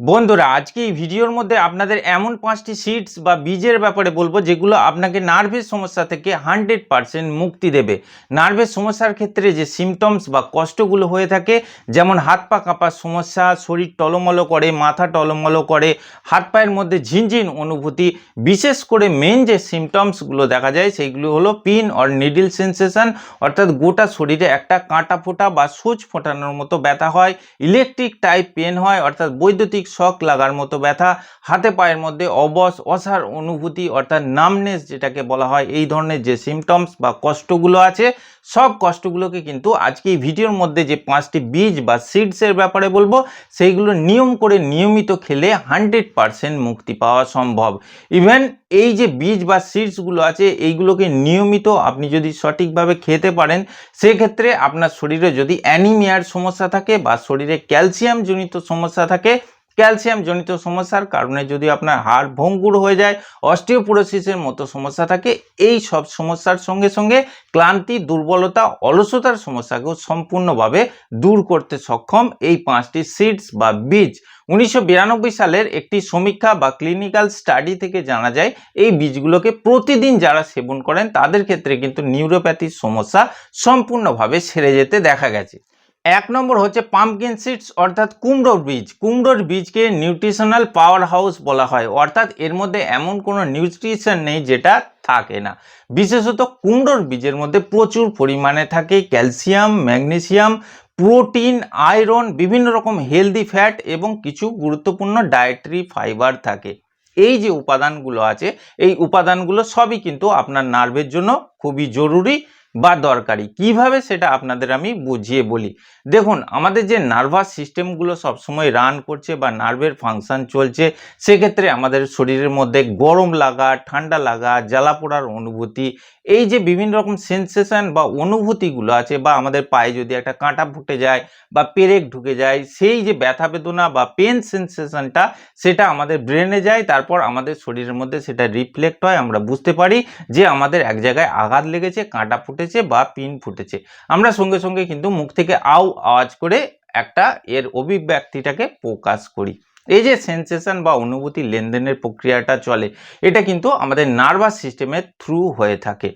বন্ধুরা, আজকে এই ভিডিওর মধ্যে আপনাদের এমন পাঁচটি সিডস বা বীজের ব্যাপারে বলব যেগুলো আপনাকে নার্ভের সমস্যা থেকে হান্ড্রেড পারসেন্ট মুক্তি দেবে। নার্ভের সমস্যার ক্ষেত্রে যে সিমটমস বা কষ্টগুলো হয়ে থাকে, যেমন হাত পা কাঁপার সমস্যা, শরীর টলমলো করে, মাথা টলমলো করে, হাত পায়ের মধ্যে ঝিনঝিন অনুভূতি, বিশেষ করে মেন যে সিমটমসগুলো দেখা যায়, সেইগুলো হলো পিন অর নিডল সেন্সেশন অর্থাৎ গোটা শরীরে একটা কাঁটা ফোটা বা সুচ ফোটানোর মতো ব্যথা হয় ইলেকট্রিক টাইপ পেন হয়, অর্থাৎ বৈদ্যুতিক শক লাগার মতো ব্যথা, হাতে পায়ের মধ্যে অবস অসার অনুভূতি অর্থাৎ নামনেস যেটাকে বলা হয়, এই ধরনের যে সিমটমস বা কষ্টগুলো আছে, সব কষ্টগুলোকে কিন্তু আজকে এই ভিডিওর মধ্যে যে পাঁচটি বীজ বা সিডসের ব্যাপারে বলব, সেইগুলো নিয়ম করে নিয়মিত খেলে হান্ড্রেড পারসেন্ট মুক্তি পাওয়া সম্ভব। ইভেন এই যে বীজ বা সিডসগুলো আছে, এইগুলোকে নিয়মিত আপনি যদি সঠিকভাবে খেতে পারেন, সেক্ষেত্রে আপনার শরীরে যদি অ্যানিমিয়ার সমস্যা থাকে বা শরীরে ক্যালসিয়াম জনিত সমস্যা থাকে ক্যালসিয়াম জনিত সমস্যার কারণে যদি আপনার হাড় ভঙ্গুর হয়ে যায়, অস্টিওপোরোসিসের মতো সমস্যা থাকে, এই সব সমস্যার সঙ্গে সঙ্গে ক্লান্তি, দুর্বলতা, অলসতার সমস্যাকেও সম্পূর্ণভাবে দূর করতে সক্ষম এই পাঁচটি সিডস বা বীজ। উনিশশো বিরানব্বই সালের একটি সমীক্ষা বা ক্লিনিক্যাল স্টাডি থেকে জানা যায়, এই বীজগুলোকে প্রতিদিন যারা সেবন করেন, তাদের ক্ষেত্রে কিন্তু নিউরোপ্যাথির সমস্যা সম্পূর্ণভাবে সেরে যেতে দেখা গেছে। এক নম্বর হচ্ছে পাম্পকিন সিডস অর্থাৎ কুমড়োর বীজ। কুমড়োর বীজকে নিউট্রিশনাল পাওয়ার হাউস বলা হয়। অর্থাৎ এর মধ্যে এমন কোনো নিউট্রিশন নেই যেটা থাকে না। বিশেষত কুমড়োর বীজের মধ্যে প্রচুর পরিমাণে থাকে ক্যালসিয়াম ম্যাগনেসিয়াম প্রোটিন আয়রন বিভিন্ন রকম হেলদি ফ্যাট এবং কিছু গুরুত্বপূর্ণ ডায়েটারি ফাইবার থাকে। এই যে উপাদানগুলো আছে, এই উপাদানগুলো সবই কিন্তু আপনার নার্ভের জন্য খুবই জরুরি। বা দরকারি? কীভাবে সেটা আপনাদের আমি বুঝিয়ে বলি? দেখুন, আমাদের যে নার্ভাস সিস্টেমগুলো সবসময় রান করছে বা নার্ভের ফাংশন চলছে, সেক্ষেত্রে আমাদের শরীরের মধ্যে গরম লাগা, ঠান্ডা লাগা, জ্বালা পোড়ার অনুভূতি, এই যে বিভিন্ন রকম সেন্সেশন বা অনুভূতিগুলো আছে বা আমাদের পায়ে যদি একটা কাঁটা ফুটে যায় বা পেরেক ঢুকে যায়, সেই যে ব্যথা বেদনা বা পেন সেন্সেশনটা সেটা আমাদের ব্রেনে যায়, তারপর আমাদের শরীরের মধ্যে সেটা রিফ্লেক্ট হয়, আমরা বুঝতে পারি যে আমাদের এক জায়গায় আঘাত লেগেছে, কাঁটা ফুটেছে বা পিন ফুটেছে। আমরা সঙ্গে সঙ্গে কিন্তু মুখ থেকে আউ আওয়াজ করে একটা এর অভিব্যক্তিটাকে প্রকাশ করি। এই যে সেন্সেশন বা অনুভূতি লেনদেনের প্রক্রিয়াটা চলে, এটা কিন্তু আমাদের নার্ভাস সিস্টেমের থ্রু হয়ে থাকে।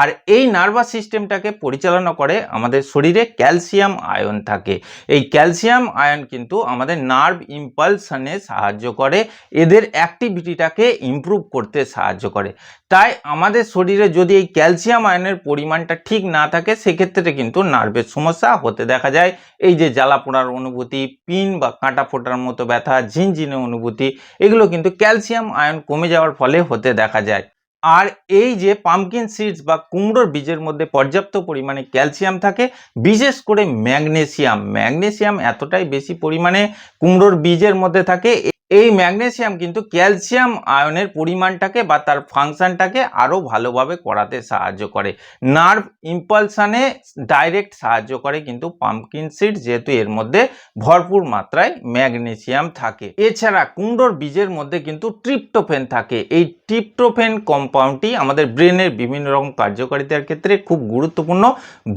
আর এই নার্ভাস সিস্টেমটাকে পরিচালনা করে আমাদের শরীরে ক্যালসিয়াম আয়ন থাকে। এই ক্যালসিয়াম আয়ন কিন্তু আমাদের নার্ভ ইম্পালশনে সাহায্য করে, এদের অ্যাক্টিভিটিটাকে ইমপ্রুভ করতে সাহায্য করে। তাই আমাদের শরীরে যদি এই ক্যালসিয়াম আয়নের পরিমাণটা ঠিক না থাকে, সেক্ষেত্রে কিন্তু নার্ভের সমস্যা হতে দেখা যায়। এই যে জ্বালা পোড়ার অনুভূতি, পিন বা কাঁটা ফোটার মতো ব্যথা, ঝিনঝিনে অনুভূতি, এগুলো কিন্তু ক্যালসিয়াম আয়ন কমে যাওয়ার ফলে হতে দেখা যায়। আর এই যে পামকিন সিডস বা কুমড়োর বীজের মধ্যে পর্যাপ্ত পরিমাণে ক্যালসিয়াম থাকে, বিশেষ করে ম্যাগনেসিয়াম ম্যাগনেসিয়াম এতটাই বেশি পরিমাণে কুমড়োর বীজের মধ্যে থাকে, এই ম্যাগনেসিয়াম কিন্তু ক্যালসিয়াম আয়নের পরিমাণটাকে বা তার ফাংশনটাকে আরও ভালোভাবে করাতে সাহায্য করে। নার্ভ ইম্পালশনে ডাইরেক্ট সাহায্য করে কিন্তু পাম্পকিন সিড যেহেতু এর মধ্যে ভরপুর মাত্রায় ম্যাগনেসিয়াম থাকে। এছাড়া কুমড়োর বীজের মধ্যে কিন্তু ট্রিপ্টোফেন থাকে, এই ট্রিপ্টোফেন কম্পাউন্ডটি আমাদের ব্রেনের বিভিন্ন রকম কার্যকারিতার ক্ষেত্রে খুব গুরুত্বপূর্ণ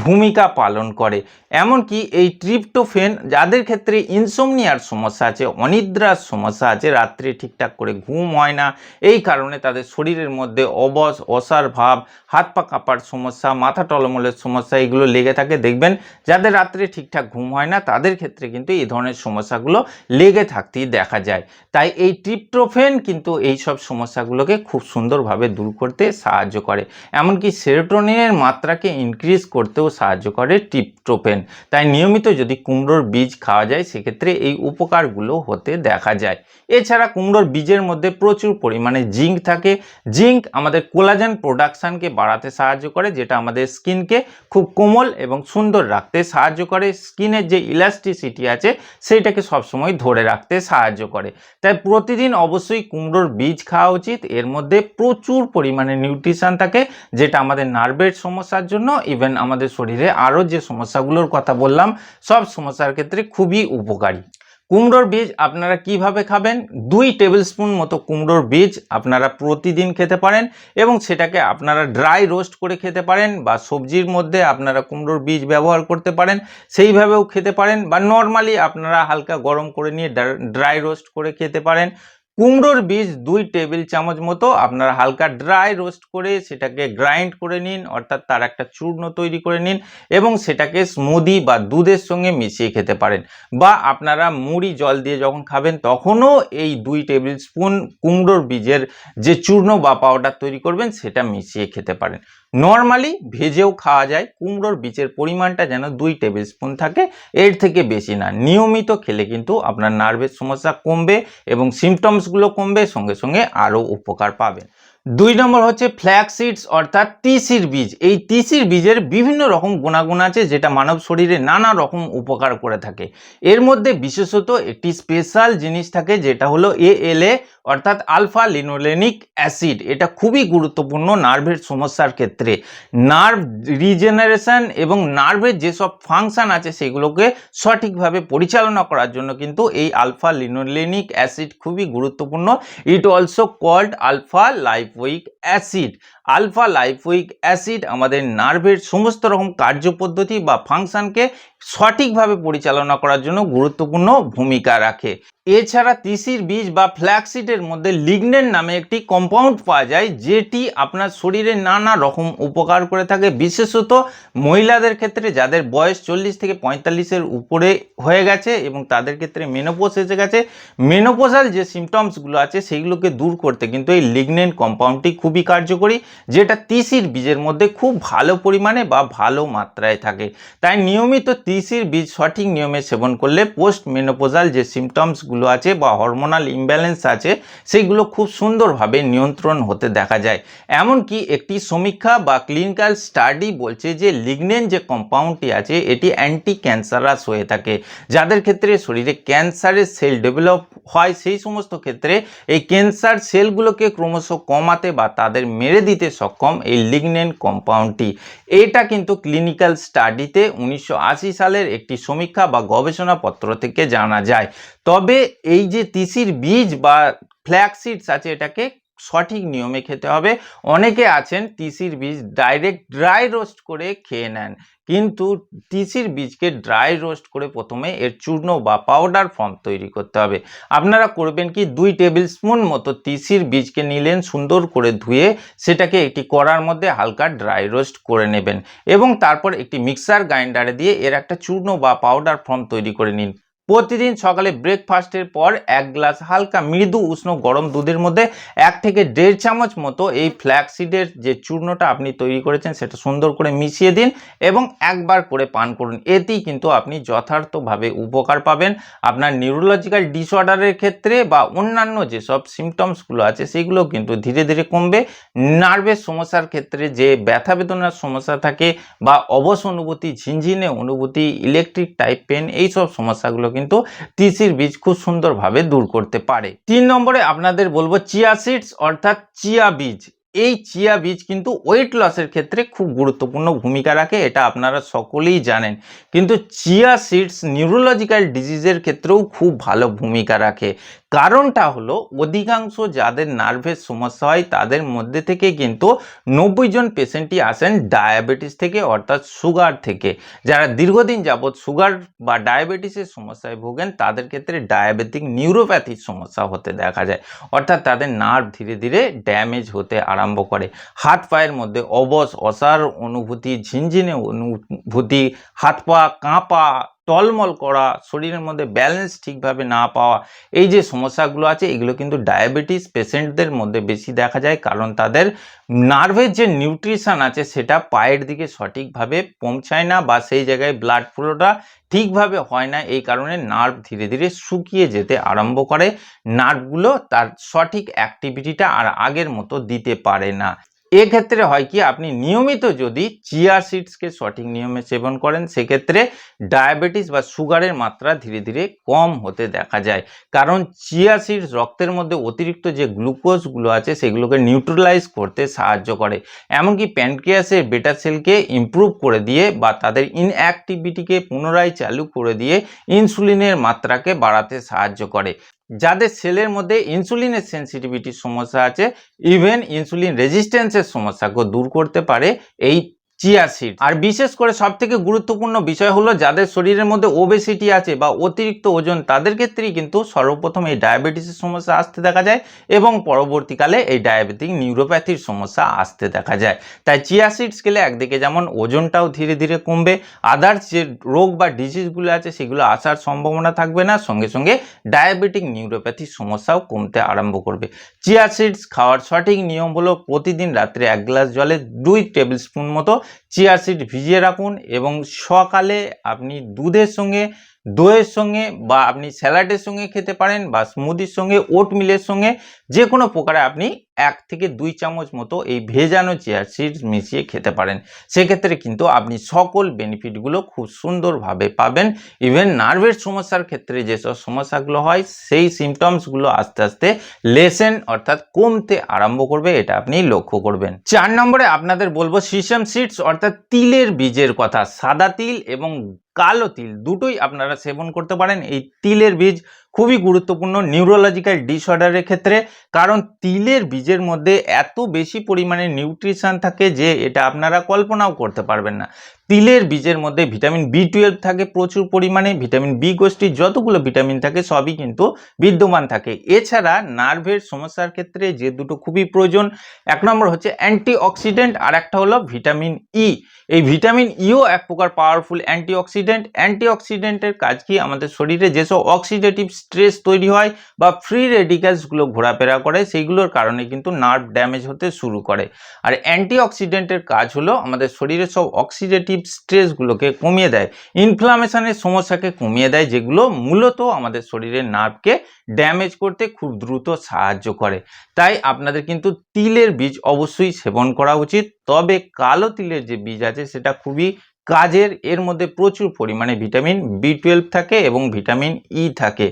ভূমিকা পালন করে। এমনকি এই ট্রিপ্টোফেন যাদের ক্ষেত্রে ইনসোমনিয়ার সমস্যা আছে, অনিদ্রার সমস্যা আছে, রাত্রে ঠিকঠাক করে ঘুম হয় না, এই কারণে তাদের শরীরের মধ্যে অবস অসার ভাব, হাত পা কাঁপার সমস্যা, মাথা টলমলের সমস্যা এগুলো লেগে থাকে। দেখবেন যাদের রাত্রে ঠিকঠাক ঘুম হয় না, তাদের ক্ষেত্রে কিন্তু এই ধরনের সমস্যাগুলো লেগে থাকতেই দেখা যায়। তাই এই ট্রিপ্টোফেন কিন্তু এই সব সমস্যাগুলোকে খুব সুন্দরভাবে দূর করতে সাহায্য করে। এমনকি সেরোটোনিনের মাত্রাকে ইনক্রিজ করতেও সাহায্য করে ট্রিপ্টোফেন তাই নিয়মিত যদি কুমড়োর বীজ খাওয়া যায়, সেক্ষেত্রে এই উপকারগুলো হতে দেখা যায়। এছাড়া কুমড়োর বীজের মধ্যে প্রচুর পরিমাণে জিঙ্ক থাকে। জিঙ্ক আমাদের কোলাজেন প্রোডাকশানকে বাড়াতে সাহায্য করে, যেটা আমাদের স্কিনকে খুব কোমল এবং সুন্দর রাখতে সাহায্য করে। স্কিনের যে ইলাস্টিসিটি আছে, সেইটাকে সবসময় ধরে রাখতে সাহায্য করে। তাই প্রতিদিন অবশ্যই কুমড়োর বীজ খাওয়া উচিত। এর মধ্যে প্রচুর পরিমাণে নিউট্রিশন থাকে, যেটা আমাদের নার্ভের সমস্যার জন্য ইভেন আমাদের শরীরে আরও যে সমস্যাগুলোর কথা বললাম, সব সমস্যার ক্ষেত্রে খুবই উপকারী। কুমড়োর বীজ আপনারা কীভাবে খাবেন? দুই টেবিল স্পুন মতো কুমড়োর বীজ আপনারা প্রতিদিন খেতে পারেন এবং সেটাকে আপনারা ড্রাই রোস্ট করে খেতে পারেন বা সবজির মধ্যে আপনারা কুমড়োর বীজ ব্যবহার করতে পারেন, সেইভাবেও খেতে পারেন বা নর্মালি আপনারা হালকা গরম করে নিয়ে ড্রাই রোস্ট করে খেতে পারেন। কুমড়োর বীজ দুই টেবিল চামচ মতো, আপনারা হালকা ড্রাই রোস্ট করে সেটাকে গ্রাইন্ড করে নিন, অর্থাৎ তার একটা চূর্ণ তৈরি করে নিন এবং সেটাকে স্মুদি বা দুধের সঙ্গে মিশিয়ে খেতে পারেন। বা আপনারা মুড়ি জল দিয়ে যখন খাবেন, তখনও এই দুই টেবিল স্পুন কুমড়োর বীজের যে চূর্ণ বা পাউডার তৈরি করবেন, সেটা মিশিয়ে খেতে পারেন। নর্মালি ভেজেও খাওয়া যায়, কুমড়োর বীজের পরিমাণটা যেন দুই টেবিল স্পুন থাকে, এর থেকে বেশি না। নিয়মিত খেলে কিন্তু আপনার নার্ভের সমস্যা কমবে এবং সিমটমসগুলো কমবে, সঙ্গে সঙ্গে আরও উপকার পাবেন। দুই নম্বর হচ্ছে ফ্ল্যাক সিডস অর্থাৎ তিসির বীজ। এই তিসির বীজের বিভিন্ন রকম গুণাগুণ আছে, যেটা মানব শরীরে নানা রকম উপকার করে থাকে। এর মধ্যে বিশেষত একটি স্পেশাল জিনিস থাকে, যেটা হলো এএলএ অর্থাৎ আলফা লিনোলেনিক অ্যাসিড, এটা খুবই গুরুত্বপূর্ণ নার্ভের সমস্যার ক্ষেত্রে। নার্ভ রিজেনারেশন এবং নার্ভের যেসব ফাংশন আছে, সেগুলোকে সঠিকভাবে পরিচালনা করার জন্য কিন্তু এই আলফা লিনোলেনিক অ্যাসিড খুবই গুরুত্বপূর্ণ। It also called alpha lipoic acid alpha lipoic acid আমাদের নার্ভের সমস্ত রকম কার্যপদ্ধতি বা ফাংশনকে সঠিকভাবে পরিচালনা করার জন্য গুরুত্বপূর্ণ ভূমিকা রাখে। এছাড়া তিসির বীজ বা ফ্ল্যাক্সিডের মধ্যে লিগনেন নামে একটি কম্পাউন্ড পাওয়া যায়, যেটি আপনার শরীরে নানা রকম উপকার করে থাকে। বিশেষত মহিলাদের ক্ষেত্রে যাদের বয়স চল্লিশ থেকে পঁয়তাল্লিশের উপরে হয়ে গেছে এবং তাদের ক্ষেত্রে মেনোপোজ এসে গেছে মেনোপোজাল যে সিমটমসগুলো আছে সেইগুলোকে দূর করতে কিন্তু এই লিগনেন কম্পাউন্ডটি খুবই কার্যকরী, যেটা তিসির বীজের মধ্যে খুব ভালো পরিমাণে বা ভালো মাত্রায় থাকে। তাই নিয়মিত তিসির বীজ সঠিক নিয়মে সেবন করলে পোস্ট মেনোপোজাল যে সিমটমসগুলো আছে বা হরমোনাল ইমব্যালেন্স আছে, সেগুলো খুব সুন্দরভাবে নিয়ন্ত্রণ হতে দেখা যায়। এমনকি একটি সমীক্ষা বা ক্লিনিক্যাল স্টাডি বলছে যে লিগনেন যে কম্পাউন্ডটি আছে, এটি অ্যান্টি ক্যান্সারাস হয়ে থাকে। যাদের ক্ষেত্রে শরীরে ক্যান্সারের সেল ডেভেলপ হয়, সেই সমস্ত ক্ষেত্রে এই ক্যান্সার সেলগুলোকে ক্রমশ কমাতে বা তাদের মেরে দিতে সক্ষম এই লিগনেন কম্পাউন্ডটি এটা কিন্তু ক্লিনিক্যাল স্টাডিতে উনিশশো আশি সালের একটি সমীক্ষা বা গবেষণাপত্র থেকে জানা যায়। তবে এই যে তিসির বীজ বা ফ্ল্যাক্সিডস আছে এটাকে সঠিক নিয়মে খেতে হবে। অনেকে আছেন তিসির বীজ ডাইরেক্ট ড্রাই রোস্ট করে খেয়ে নেন। কিন্তু তিসির বীজকে ড্রাই রোস্ট করে প্রথমে এর চূর্ণ বা পাউডার ফর্ম তৈরি করতে হবে। আপনারা করবেন কি দুই টেবিল স্পুন মতো তিসির বীজকে নিলেন সুন্দর করে ধুয়ে, সেটাকে একটি কড়ার মধ্যে হালকা ড্রাই রোস্ট করে নেবেন এবং তারপর একটি মিক্সার গ্রাইন্ডারে দিয়ে এর একটা চূর্ণ বা পাউডার ফর্ম তৈরি করে নিন। প্রতিদিন সকালে ব্রেকফাস্টের পর এক গ্লাস হালকা মৃদু উষ্ণ গরম দুধের মধ্যে এক থেকে দেড় চামচ মতো এই ফ্ল্যাক্সিডের যে চূর্ণটা আপনি তৈরি করেছেন, সেটা সুন্দর করে মিশিয়ে দিন এবং একবার করে পান করুন। এতেই কিন্তু আপনি যথার্থভাবে উপকার পাবেন। আপনার নিউরোলজিক্যাল ডিসঅর্ডারের ক্ষেত্রে বা অন্যান্য যেসব সিমটমসগুলো আছে, সেগুলো কিন্তু ধীরে ধীরে কমবে। নার্ভের সমস্যার ক্ষেত্রে যে ব্যথা বেদনার সমস্যা থাকে বা অবশ অনুভূতি, ঝিনঝিনে অনুভূতি ইলেকট্রিক টাইপ পেন এইসব সমস্যাগুলো কিন্তু তিসির বীজ খুব সুন্দরভাবে দূর করতে পারে। তিন নম্বরে আপনাদের বলব চিয়া সিডস, অর্থাৎ চিয়া বীজ। এই চিয়া বীজ কিন্তু ওয়েট লসের ক্ষেত্রে খুব গুরুত্বপূর্ণ ভূমিকা রাখে, এটা আপনারা সকলেই জানেন। কিন্তু চিয়া সিডস নিউরোলজিক্যাল ডিজিজের ক্ষেত্রেও খুব ভালো ভূমিকা রাখে। কারণটা হলো অধিকাংশ যাদের নার্ভের সমস্যা হয় তাদের মধ্যে থেকে কিন্তু নব্বই জন পেশেন্টই আসেন ডায়াবেটিস থেকে অর্থাৎ সুগার থেকে। যারা দীর্ঘদিন যাবৎ সুগার বা ডায়াবেটিসের সমস্যায় ভোগেন তাদের ক্ষেত্রে ডায়াবেটিক নিউরোপ্যাথির সমস্যা হতে দেখা যায়। অর্থাৎ তাদের নার্ভ ধীরে ধীরে ড্যামেজ হতে আরম্ভ করে। হাত পায়ের মধ্যে অবশ, অসার অনুভূতি, ঝিনঝিনে অনুভূতি, হাত পা কাঁপা টলমল করা, শরীরের মধ্যে ব্যালেন্স ঠিকভাবে না পাওয়া, এই যে সমস্যাগুলো আছে, এগুলো কিন্তু ডায়াবেটিস পেশেন্টদের মধ্যে বেশি দেখা যায়। কারণ তাদের নার্ভের যে নিউট্রিশন আছে, সেটা পায়ের দিকে সঠিকভাবে পৌঁছায় না বা সেই জায়গায় ব্লাড ফ্লোটা ঠিকভাবে হয় না। এই কারণে নার্ভ ধীরে ধীরে শুকিয়ে যেতে আরম্ভ করে। নার্ভগুলো তার সঠিক অ্যাক্টিভিটিটা আর আগের মতো দিতে পারে না। এক্ষেত্রে হয় কি, আপনি নিয়মিত যদি চিয়া সিডসকে সঠিক নিয়মে সেবন করেন, সেক্ষেত্রে ডায়াবেটিস বা সুগারের মাত্রা ধীরে ধীরে কম হতে দেখা যায়। কারণ চিয়া সিডস রক্তের মধ্যে অতিরিক্ত যে গ্লুকোজগুলো আছে, সেগুলোকে নিউট্রালাইজ করতে সাহায্য করে। এমনকি প্যানক্রিয়াসের বেটা সেলকে ইমপ্রুভ করে দিয়ে বা তাদের ইনঅ্যাক্টিভিটিকে পুনরায় চালু করে দিয়ে ইনসুলিনের মাত্রাকে বাড়াতে সাহায্য করে। যাদের সেলের মধ্যে ইনসুলিনের সেন্সিটিভিটির সমস্যা আছে ইভেন ইনসুলিন রেজিস্ট্যান্সের সমস্যাকেও দূর করতে পারে, এই চিয়া সিড আর বিশেষ করে সব থেকে গুরুত্বপূর্ণ বিষয় হলো, যাদের শরীরের মধ্যে ওবেসিটি আছে বা অতিরিক্ত ওজন, তাদের ক্ষেত্রেই কিন্তু সর্বপ্রথম এই ডায়াবেটিসের সমস্যা আসতে দেখা যায় এবং পরবর্তীকালে এই ডায়াবেটিক নিউরোপ্যাথির সমস্যা আসতে দেখা যায়। তাই চিয়া সিডস খেলে একদিকে যেমন ওজনটাও ধীরে ধীরে কমবে আদার্স যে রোগ বা ডিজিজগুলো আছে সেগুলো আসার সম্ভাবনা থাকবে না, সঙ্গে সঙ্গে ডায়াবেটিক নিউরোপ্যাথির সমস্যাও কমতে আরম্ভ করবে। চিয়া সিডস খাওয়ার সঠিক নিয়ম হলো প্রতিদিন রাত্রে এক গ্লাস জলে দুই টেবিল স্পুন মতো চিয়া সিড ভিজিয়ে রাখুন এবং সকালে আপনি দুধের সঙ্গে দইয়ের সঙ্গে বা আপনি স্যালাডের সঙ্গে খেতে পারেন বা স্মুদির সঙ্গে ওট মিলের সঙ্গে, যে কোনো প্রকারে আপনি এক থেকে দুই চামচ মতো এই ভেজানো চেয়ার সিডস মিশিয়ে খেতে পারেন। সেক্ষেত্রে কিন্তু আপনি সকল বেনিফিটগুলো খুব সুন্দরভাবে পাবেন। ইভেন নার্ভের সমস্যার ক্ষেত্রে যেসব সমস্যাগুলো হয়, সেই সিমটমসগুলো আস্তে আস্তে লেসেন অর্থাৎ কমতে আরম্ভ করবে, এটা আপনি লক্ষ্য করবেন। চার নম্বরে আপনাদের বলব সিসাম সিডস অর্থাৎ তিলের বীজের কথা। সাদা তিল এবং কালো তিল দুটোই আপনারা সেবন করতে পারেন। এই তিলের বীজ খুবই গুরুত্বপূর্ণ নিউরোলজিক্যাল ডিসঅর্ডারের ক্ষেত্রে। কারণ তিলের বীজের মধ্যে এত বেশি পরিমাণে নিউট্রিশন থাকে যে এটা আপনারা কল্পনাও করতে পারবেন না। তিলের বীজের মধ্যে ভিটামিন বি টুয়েলভ থাকে, প্রচুর পরিমাণে ভিটামিন বি গোষ্ঠীর যতগুলো ভিটামিন থাকে সবই কিন্তু বিদ্যমান থাকে। এছাড়া নার্ভের সমস্যার ক্ষেত্রে যে দুটো খুবই প্রয়োজন, এক নম্বর হচ্ছে অ্যান্টিঅক্সিডেন্ট আর একটা হলো ভিটামিন ই এই ভিটামিন ইও এক প্রকার পাওয়ারফুল অ্যান্টিঅক্সিডেন্ট অ্যান্টিঅক্সিডেন্টের কাজ কি? আমাদের শরীরে যেসব অক্সিডেটিভ স্ট্রেস তৈরি হয় বা ফ্রি রেডিক্যালসগুলো ঘোরাফেরা করে, সেইগুলোর কারণে কিন্তু নার্ভ ড্যামেজ হতে শুরু করে। আর অ্যান্টিঅক্সিডেন্টের কাজ হলো আমাদের শরীরের সব অক্সিডেটিভ স্ট্রেসগুলোকে কমিয়ে দেয়। ইনফ্লামেশনের সমস্যাকে কমিয়ে দেয়, যেগুলো মূলত আমাদের শরীরের নার্ভকে ড্যামেজ করতে খুব দ্রুত সাহায্য করে। তাই আপনাদের কিন্তু তিলের বীজ অবশ্যই সেবন করা উচিত। তবে কালো তিলের যে বীজ আছে, সেটা খুবই কাজের এর মধ্যে প্রচুর পরিমাণে ভিটামিন বি টুয়েলভ থাকে এবং ভিটামিন ই থাকে।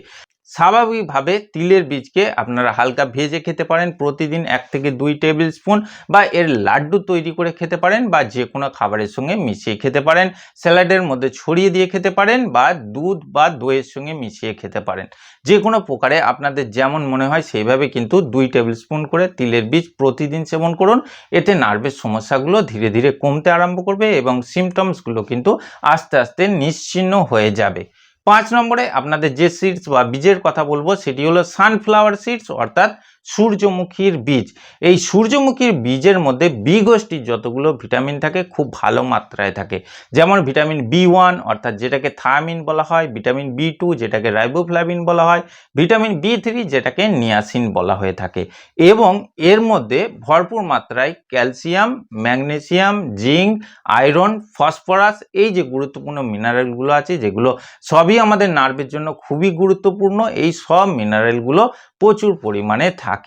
স্বাভাবিকভাবে তিলের বীজকে আপনারা হালকা ভেজে খেতে পারেন। প্রতিদিন এক থেকে দুই টেবিল স্পুন বা এর লাড্ডু তৈরি করে খেতে পারেন বা যে কোনো খাবারের সঙ্গে মিশিয়ে খেতে পারেন। স্যালাডের মধ্যে ছড়িয়ে দিয়ে খেতে পারেন বা দুধ বা দইয়ের সঙ্গে মিশিয়ে খেতে পারেন। যে কোনো প্রকারে আপনাদের যেমন মনে হয় সেইভাবে কিন্তু দুই টেবিল স্পুন করে তিলের বীজ প্রতিদিন সেবন করুন। এতে নার্ভের সমস্যাগুলো ধীরে ধীরে কমতে আরম্ভ করবে এবং সিমটমসগুলো কিন্তু আস্তে আস্তে নিশ্চিহ্ন হয়ে যাবে। পাঁচ নম্বরে আপনাদের যে সিডস বা বীজের কথা বলব সেটি হলো সানফ্লাওয়ার সিডস অর্থাৎ সূর্যমুখীর বীজ। এই সূর্যমুখীর বীজের মধ্যে বি গোষ্ঠীর যতগুলো ভিটামিন থাকে, খুব ভালো মাত্রায় থাকে। যেমন ভিটামিন বি ওয়ান অর্থাৎ যেটাকে থায়ামিন বলা হয় ভিটামিন বি টু যেটাকে রাইবোফ্লাভিন বলা হয় ভিটামিন বি থ্রি যেটাকে নিয়াসিন বলা হয়ে থাকে। এবং এর মধ্যে ভরপুর মাত্রায় calcium magnesium zinc iron phosphorus এই যে গুরুত্বপূর্ণ মিনারেলগুলো আছে, যেগুলো সবই আমাদের নার্ভের জন্য খুবই গুরুত্বপূর্ণ, এই সব মিনারেলগুলো প্রচুর পরিমাণে থাকে।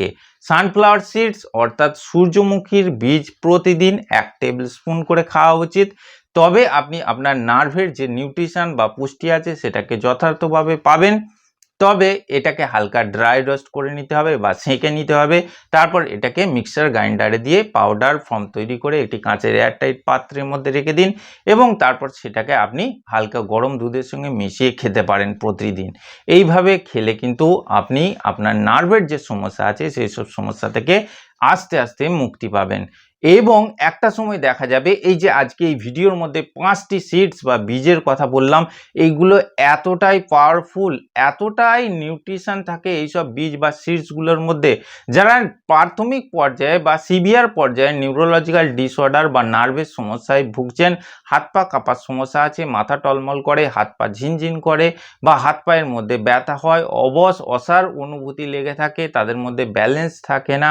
সানফ্লাওয়ার সিডস অর্থাৎ সূর্যমুখীর বীজ প্রতিদিন এক টেবিল স্পুন করে খাওয়া উচিত। তবে আপনি আপনার নার্ভের যে নিউট্রিশন বা পুষ্টি আছে, সেটাকে যথার্থভাবে পাবেন। তবে এটাকে হালকা ড্রাই রোস্ট করে নিতে হবে বা সেঁকে নিতে হবে। তারপর এটাকে মিক্সার গ্রাইন্ডারে দিয়ে পাউডার ফর্ম তৈরি করে একটি কাঁচের এয়ারটাইট পাত্রের মধ্যে রেখে দিন এবং তারপর সেটাকে আপনি হালকা গরম দুধের সঙ্গে মিশিয়ে খেতে পারেন প্রতিদিন। এইভাবে খেলে কিন্তু আপনি আপনার নার্ভের যে সমস্যা আছে, সেই সব সমস্যা থেকে আস্তে আস্তে মুক্তি পাবেন। এবং একটা সময় দেখা যাবে, এই যে আজকে এই ভিডিওর মধ্যে পাঁচটি সিডস বা বীজের কথা বললাম, এইগুলো এতটাই পাওয়ারফুল এতটাই নিউট্রিশন থাকে এইসব বীজ বা সিডসগুলোর মধ্যে, যারা প্রাথমিক পর্যায়ে বা সিভিয়ার পর্যায়ে নিউরোলজিক্যাল ডিসঅর্ডার বা নার্ভের সমস্যায় ভুগছেন, হাত পা কাঁপার সমস্যা আছে, মাথা টলমল করে, হাত পা ঝিনঝিন করে বা হাত পায়ের মধ্যে ব্যথা হয় অবস অসার অনুভূতি লেগে থাকে, তাদের মধ্যে ব্যালেন্স থাকে না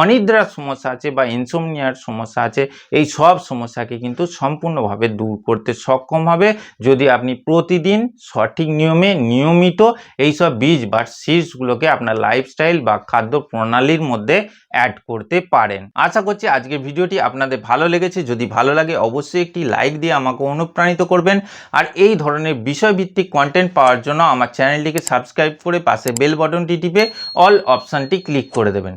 অনিদ্রার সমস্যা আছে বা ইনসোমনিয়া অ্যানিমিয়ার সমস্যা আছে, এই সব সমস্যাকে কিন্তু সম্পূর্ণভাবে দূর করতে সক্ষম হবে যদি আপনি প্রতিদিন সঠিক নিয়মে নিয়মিত এই সব বীজ বা সিডসগুলোকে আপনার লাইফস্টাইল বা খাদ্য প্রণালীর মধ্যে অ্যাড করতে পারেন। আশা করছি আজকের ভিডিওটি আপনাদের ভালো লেগেছে। যদি ভালো লাগে অবশ্যই একটি লাইক দিয়ে আমাকে অনুপ্রাণিত করবেন। আর এই ধরনের বিষয়ভিত্তিক কন্টেন্ট পাওয়ার জন্য আমার চ্যানেলটিকে সাবস্ক্রাইব করে পাশে বেল বটনটি টিপে অল অপশানটি ক্লিক করে দেবেন।